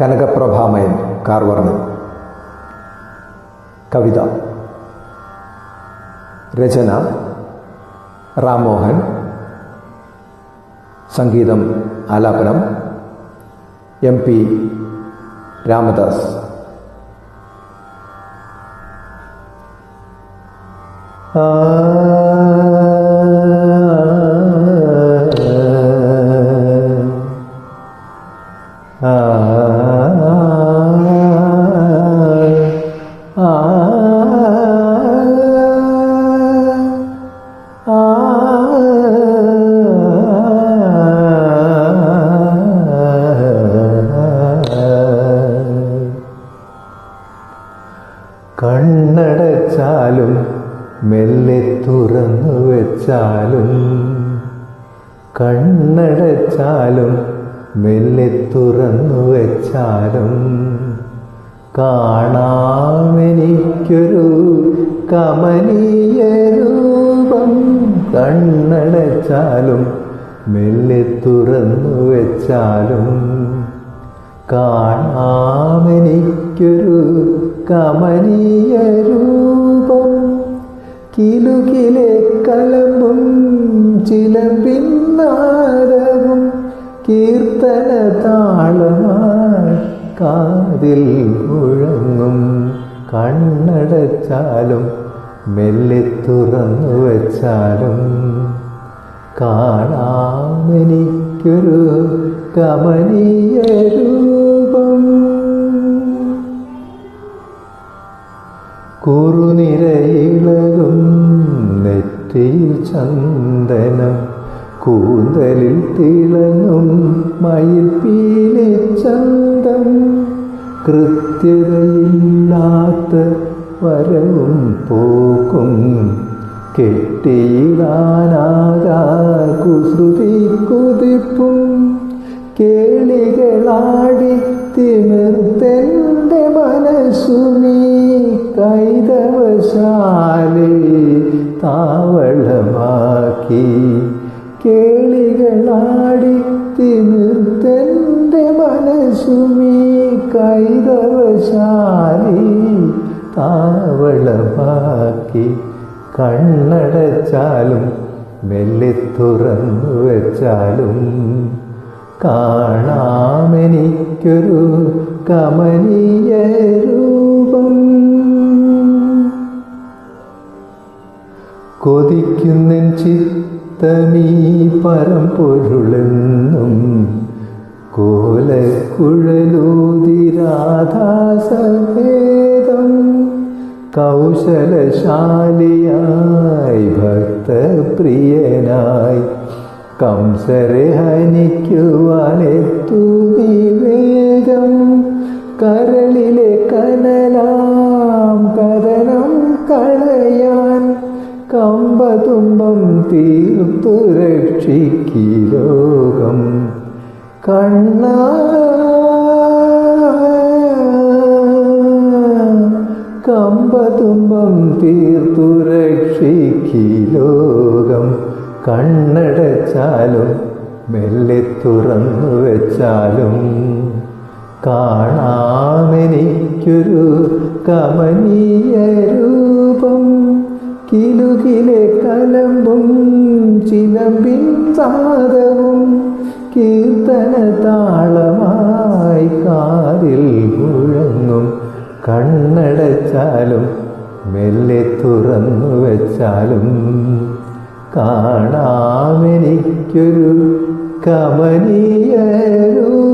കനകപ്രഭാമയൻ കാർവർണി കവിത രചന റാംമോഹൻ സംഗീതം ആലാപനം M P Ramadas കണ്ണടച്ചാലും മെല്ലെ തുറന്നു വെച്ചാലും കണ്ണടച്ചാലും മെല്ലെ തുറന്നു വെച്ചാലും കാണാമെനിക്കൊരു കമനീയ രൂപം കണ്ണടച്ചാലും മെല്ലെ തുറന്നു വെച്ചാലും കാണാമെനിക്കൊരു കമനീയ രൂപം. കിലുകിലെ കലമ്പും ചിലമ്പിന്നാരവും കീർത്തന താളമായി കാതിൽ മുഴങ്ങും. കണ്ണടച്ചാലും മെല്ലെ തുറന്നു വച്ചാലും കാണാമെനിക്കൊരു കമനീയ രൂപം. കുറുനിരയിളകും നെറ്റിയിൽ ചന്ദനം കൂന്തലിൽ തിളങ്ങും മയിൽ പീലി ചന്തം കൃത്യതയില്ലാത്ത വരവും പോക്കും കെട്ടിയിടാനാകാ കുതിപ്പും കേളികളാടി തിമിർത്തെന്റെ മനസ്സുമീ കൈതവശാലി താവളമാക്കി കേളികളാടി തിമിർത്തെന്റെ മനസ്സുമീ കൈതവശാലി താവളമാക്കി കണ്ണടച്ചാലും മെല്ലെ തുറന്നു വെച്ചാലും കാണാമെനിക്കൊരു കമനീയ കൊതിക്കുന്നെൻ ചിത്തമീ പരമ്പൊരുളെന്നും കോലക്കുഴലൂതിരാധാസഭേദം കൗശലശാലിയായി ഭക്തപ്രിയനായി കംസരെ ഹനിക്കുവാനെത്തു വേഗം കരളിലെ കനലാം കമ്പതുമ്പം തീർത്തു രക്ഷിക്കി ലോകം. കണ്ണ കമ്പതുമ്പം തീർത്തു രക്ഷിക്കി ലോകം. കണ്ണടച്ചാലും മെല്ലെ തുറന്നു വെച്ചാലും കാണാമെനിക്കൊരു കമനീയരൂ കിലുകിലെ കലമ്പും ചിലമ്പിൻ സാദവും കീർത്തന താളമായി കാതിൽ മുഴങ്ങും കണ്ണടച്ചാലും മെല്ലെ തുറന്നു വെച്ചാലും കാണാമെനിക്കൊരു കമനീയ രൂപം